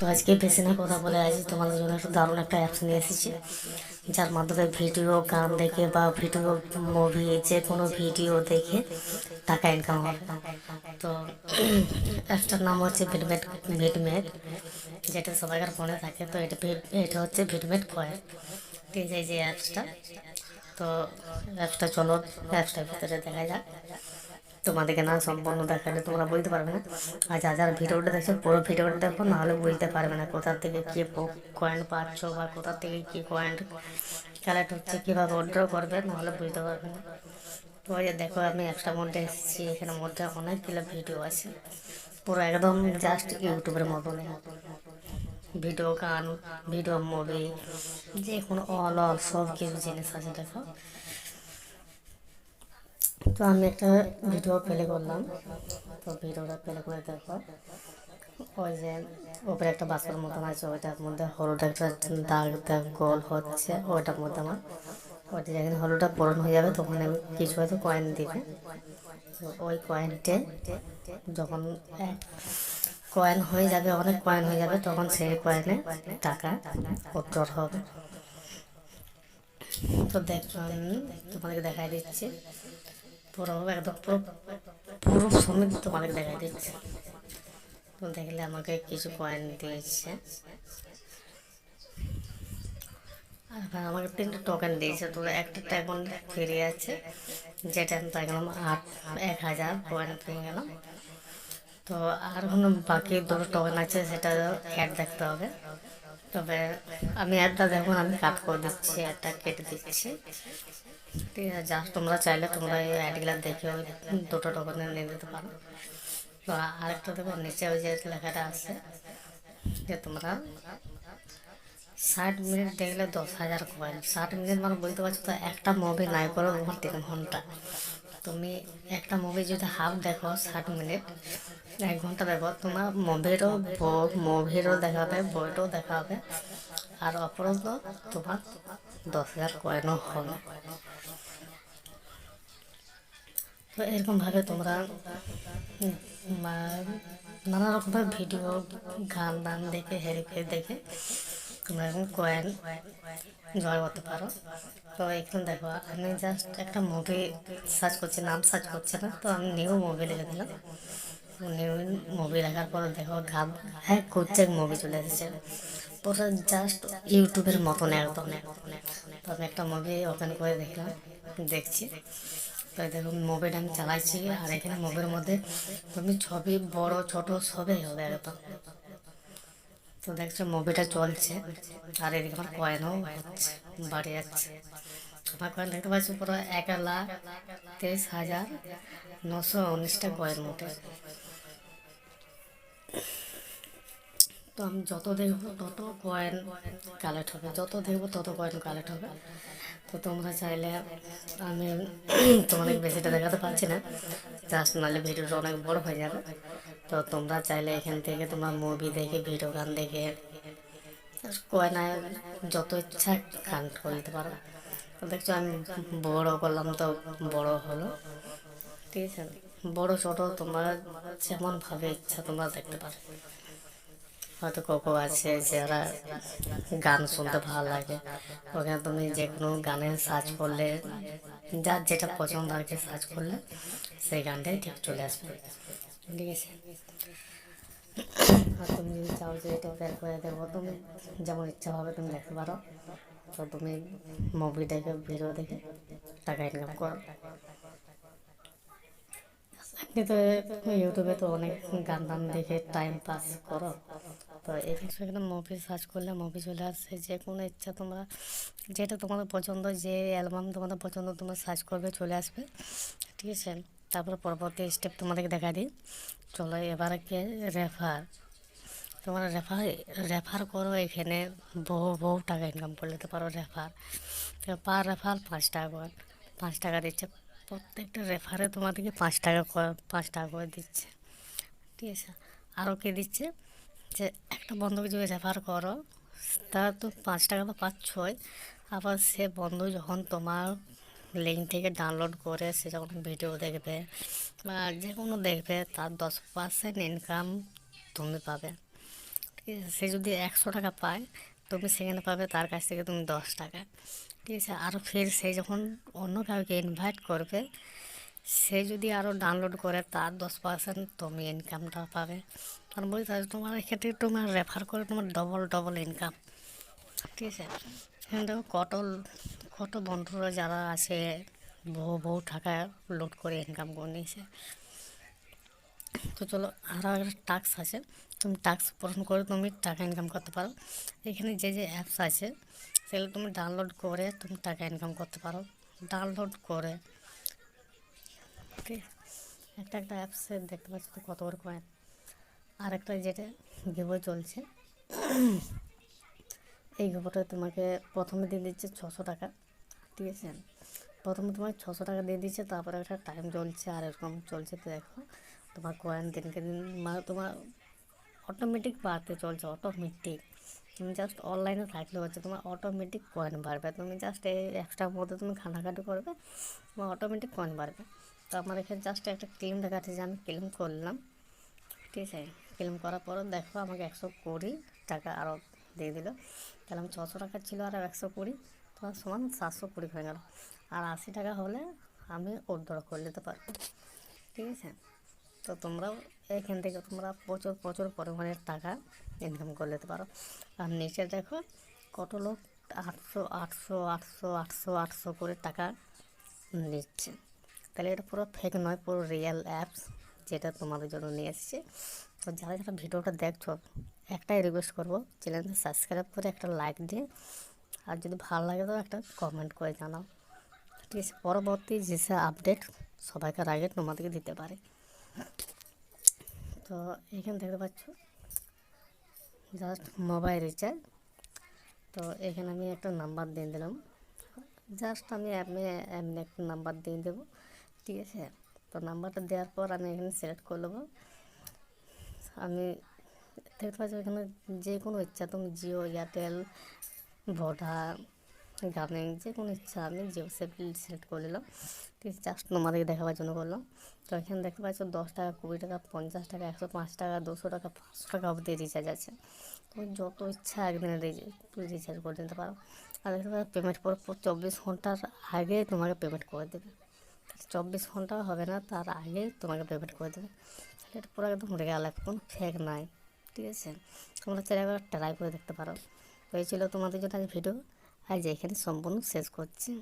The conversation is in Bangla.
তো আজকে বেশি না কথা বলে আজ তোমাদের জন্য একটা দারুণ একটা অ্যাপস নিয়ে এসেছি। যার মাধ্যমে ভিডিও গান দেখে বা ভিডিও মুভি যে কোনো ভিডিও দেখে টাকা ইনকাম হবে। তো অ্যাপসটার নাম হচ্ছে ভিডমেট ভিডমেট যেটা সবাইকার ফোনে থাকে। তো এটা এটা হচ্ছে ভিডমেট কয়েন ঠিক আছে যে অ্যাপসটা তো অ্যাপসটা চলো অ্যাপসটার ভিতরে দেখা যাক। তোমাদেরকে না সম্পূর্ণ দেখালে তোমরা বুঝতে পারবে না। আর যা যারা ভিডিওটা দেখছ, পুরো ভিডিওটা দেখো, নাহলে বুঝতে পারবে না কোথা থেকে কী কয়েন পাচ্ছ বা কোথা থেকে কী কয়েন কালেক্ট হচ্ছে, কীভাবে অর্ডার করবে, নাহলে বুঝতে পারবে না। তো যে দেখো, আমি একটা মধ্যে এসেছি, এখানে মধ্যে অনেকগুলো ভিডিও আছে। পুরো একদম জাস্ট ইউটিউবের মতন ভিডিও গান ভিডিও মুভি যে কোনো অল অল সব কিছু জিনিস আছে, দেখো। তো আমি একটা ভিডিও প্লে করলাম। তো ভিডিওটা প্লে করে দেখো। ওই যে ওপরে একটা বাসের মতন আছে, ওইটার মধ্যে হলুদ একটা দাগ দাগ, গোল হচ্ছে, ওইটার মধ্যে আমার। ওইটা যেখানে হলুদটা পূরণ হয়ে যাবে তখন আমি কিছু হয়তো কয়েন দিবে। তো ওই কয়েনটে যখন কয়েন হয়ে যাবে, অনেক কয়েন হয়ে যাবে, তখন সেই কয়েনে টাকা উত্তর হবে। তো দেখ তোমাদেরকে দেখাই দিচ্ছি। পুরো একদম পুরো পুরো সমেত তোমাদের দেখাই দিচ্ছে। দেখলে আমাকে কিছু কয়েন দিয়েছে। আর আমাকে তিনটে টোকেন দিয়েছে। তো একটা টোকেন ফ্রি আছে, যেটা আমি পাই আট, এক হাজার কয়েন পেয়ে গেলাম। তো আর কোনো বাকি দুটো টোকেন আছে, সেটা অ্যাড দেখতে হবে। তবে আমি অ্যাডটা দেখুন, আমি কাট করে দিচ্ছি অ্যাডটা কেটে দিচ্ছি। ঠিক আছে জাস্ট তোমরা চাইলে তোমরা এই অ্যাডগুলো দেখে ওই দুটো টোকেনে নিয়ে নিতে পারো। তো আরেকটা দেখো নিচে ওই যে লেখাটা আছে যে তোমরা ষাট মিনিট দেখলে দশ হাজার কয়েন ষাট মিনিট মানে বুঝতে পারছ তো, একটা মুভি নাই করো তোমার তিন ঘণ্টা। তুমি একটা মুভি যদি হাফ দেখো ষাট মিনিট এক ঘণ্টা দেখো তোমার মুভিরও মুভিরও দেখাবে বইটাও দেখাবে আর অপরত তোমার দশ হাজার কয়েনও হবে। তো এরকমভাবে তোমরা নানা রকমের ভিডিও, গান দান দেখে হেরে ফেরে দেখে তোমরা এখন কয়েন জয় করতে পারো। তো এখানে দেখো, আমি জাস্ট একটা মুভি সার্চ করছি, নাম সার্চ করছি না, তো আমি নিউ মুভি লিখে দিলাম। মুভি লেখার পর দেখো গান হ্যাঁ করছে মুভি চলে এসেছে। পুরো জাস্ট ইউটিউবের মতন একদম। তো একটা মুভি ওপেন করে দেখলাম, দেখছি। তো দেখুন মুভিটা আমি চালাইছি আর এখানে মুভির মধ্যে তুমি ছবি বড়, ছোট সবই হবে একদম তো দেখছ মুভিটা চলছে আর এদিকে আমার কয়েনও হচ্ছে, বাড়ি যাচ্ছে। আমার কয়েন দেখতে পাচ্ছি, পুরো এক লাখ তেইশ হাজার নশো উনিশটা কয়েন মোটে। তো আমি যত দেখব তত কয়েন কালেক্ট হবে। যত দেখব তত কয়েন কালেক্ট হবে। তো তোমরা চাইলে আমি তোমাদের বেশিটা দেখাতে পারছি না। জাস্ট নাহলে ভিডিওটা অনেক বড় হয়ে যাবে। তো তোমরা চাইলে এখান থেকে তোমার মুভি দেখে ভিডিও গান দেখে কয়েন যত ইচ্ছা গান করে দিতে পারো। তো দেখছ আমি বড় করলাম তো বড় হলো। ঠিক আছে? বড় ছোট তোমরা যেমনভাবে ইচ্ছা তোমরা দেখতে পারো। হয়তো কোকো আছে, যারা গান শুনতে ভালো লাগে। ওখানে তুমি যে কোনো গানে সার্চ করলে যার যেটা পছন্দ আর কি সার্চ করলে, সেই গানটাই ঠিক চলে আসবে। ঠিক আছে? আর তুমি যদি চাও যে এটা বের করে দেবো, তুমি যেমন ইচ্ছা হবে তুমি দেখতে পারো। তো তুমি মুভি দেখে ভিডিও দেখে টাকা ইনকাম করো। আপনি তো ইউটিউবে তো অনেক গান টান দেখে টাইম পাস করো। তো এখানে মুভি সার্চ করলে মুভি চলে আসছে যে কোনো ইচ্ছা তোমরা, যেটা তোমাদের পছন্দ, যে অ্যালবাম তোমাদের পছন্দ, তোমরা সার্চ করবে, চলে আসবে। ঠিক আছে? তারপর পরবর্তী স্টেপ তোমাদেরকে দেখা দিই। চলো এবার কি রেফার তোমরা রেফার রেফার করো এখানে বহু বহু টাকা ইনকাম করে নিতে পারো রেফার পার রেফার পাঁচ টাকা করে, পাঁচ টাকা দিচ্ছে প্রত্যেকটা রেফারে তোমাদেরকে পাঁচ টাকা পাঁচ টাকা করে দিচ্ছে। ঠিক আছে? আরও কি দিচ্ছে? যে একটা বন্ধুকে যদি রেফার করো তা তো পাঁচ টাকা তো পাচ্ছই। আবার সে বন্ধু যখন তোমার লিঙ্ক থেকে ডাউনলোড করে, সে যখন ভিডিও দেখবে বা যে কোনো দেখবে, তার দশ পার্সেন্ট ইনকাম তুমি পাবে। ঠিক আছে? সে যদি একশো টাকা পায়, তুমি সেখানে পাবে, তার কাছ থেকে তুমি দশ টাকা। ঠিক আছে আরও ফের সে যখন অন্য কাউকে ইনভাইট করবে, সে যদি আরও ডাউনলোড করে, তার দশ পার্সেন্ট তুমি ইনকামটা পাবে। কারণ বলি তাহলে তোমার ক্ষেত্রে তোমার রেফার করে তোমার ডবল ডবল ইনকাম ঠিক আছে? দেখো কত কত বন্ধুরা যারা আছে বহু বহু টাকা লোড করে ইনকাম করে নিয়েছে। তো চলো আরও একটা টাস্ক আছে। তুমি টাস্ক পূরণ করে তুমি টাকা ইনকাম করতে পারো। এখানে যে যে অ্যাপস আছে, সেগুলো তুমি ডাউনলোড করে তুমি টাকা ইনকাম করতে পারো। ডাউনলোড করে একটা একটা অ্যাপসে দেখতে পাচ্ছ তো কত করে কয়েন আর একটা যেটা ভিভো চলছে, এই ভিভোটা তোমাকে প্রথমে দিয়ে দিচ্ছে ছশো টাকা, ঠিক আছে? প্রথমে তোমার ছশো টাকা দিয়ে দিচ্ছে, তারপরে একটা টাইম চলছে, আর এরকম চলছে তো দেখো। তোমার মানে তোমার অটোমেটিক বাড়তে চলছে অটোমেটিক তুমি জাস্ট অনলাইনে থাকলে হচ্ছে তোমার অটোমেটিক কয়েন বাড়বে। তুমি জাস্ট এই অ্যাপসটার মধ্যে তুমি খাটাখাটি করবে, তোমার অটোমেটিক কয়েন বাড়বে। তো আমার এখানে জাস্ট একটা ক্লেম দেখাচ্ছে যে আমি ক্লেম করলাম। ঠিক আছে? ক্লেম করার পর দেখো আমাকে একশো কুড়ি টাকা আরও দিয়ে দিল। তাহলে আমি ছশো টাকা ছিল আর একশো কুড়ি, তোমার সমান সাতশো কুড়ি হয়ে গেল। আর আশি টাকা হলে আমি উদ্ধার করে নিতে পারব। ঠিক আছে? তো তোমরাও এখান থেকে তোমরা প্রচুর প্রচুর পরিমাণের টাকা ইনকাম করে নিতে পারো। আর নিচে দেখো কত লোক আটশো আটশো আটশো আটশো আটশো করে টাকা নিচ্ছে। তাহলে এটা পুরো ফেক নয়, পুরো রিয়েল অ্যাপস যেটা তোমাদের জন্য নিয়ে এসেছে। তো যারা যারা ভিডিওটা দেখছ, একটাই রিকোয়েস্ট করব চ্যানেলটা সাবস্ক্রাইব করে একটা লাইক দিয়ে, আর যদি ভালো লাগে তো একটা কমেন্ট করে জানাও। ঠিক আছে, পরবর্তী যেসব আপডেট সবাইকার আগে তোমাদেরকে দিতে পারে। তো এখানে দেখতে পাচ্ছ জাস্ট মোবাইল রিচার্জ তো এখানে আমি একটা নাম্বার দিয়ে দিলাম। জাস্ট আমি আমি এমনি একটা নাম্বার দিয়ে দেবো, ঠিক আছে? তো নাম্বারটা দেওয়ার পর আমি এখানে সিলেক্ট করে নেব। আমি দেখতে পাচ্ছি এখানে যে কোনো ইচ্ছা, তুমি জিও, এয়ারটেল, ভোডা গ্রামীণ যে কোনো ইচ্ছা আমি জিও সেভ সিলেক্ট করে নিলাম। ঠিক আছে জাস্ট তোমাদেরকে দেখাবার জন্য করলাম তো এখানে দেখতে পাচ্ছ দশ টাকা, কুড়ি টাকা, পঞ্চাশ টাকা, একশো পাঁচ টাকা, দুশো টাকা, পাঁচশো টাকা অবধি রিচার্জ আছে। তুমি যত ইচ্ছা একদিনে রিচার্জ করে নিতে পারো। আর দেখতে পাচ্ছ পেমেন্ট পর চব্বিশ ঘণ্টার আগে তোমাকে পেমেন্ট করে দেবে। চব্বিশ ঘণ্টা হবে না, তার আগে তোমাকে পেমেন্ট করে দেবে। এটা পুরো একদম রিয়াল অ্যাপ কোনো ফেক নাই ঠিক আছে? তোমরা চাইলে একবার ট্রাই করে দেখতে পারো। তো এই ছিল তোমাদের জন্য আজ ভিডিও আজ এখানে সম্পূর্ণ শেষ করছি।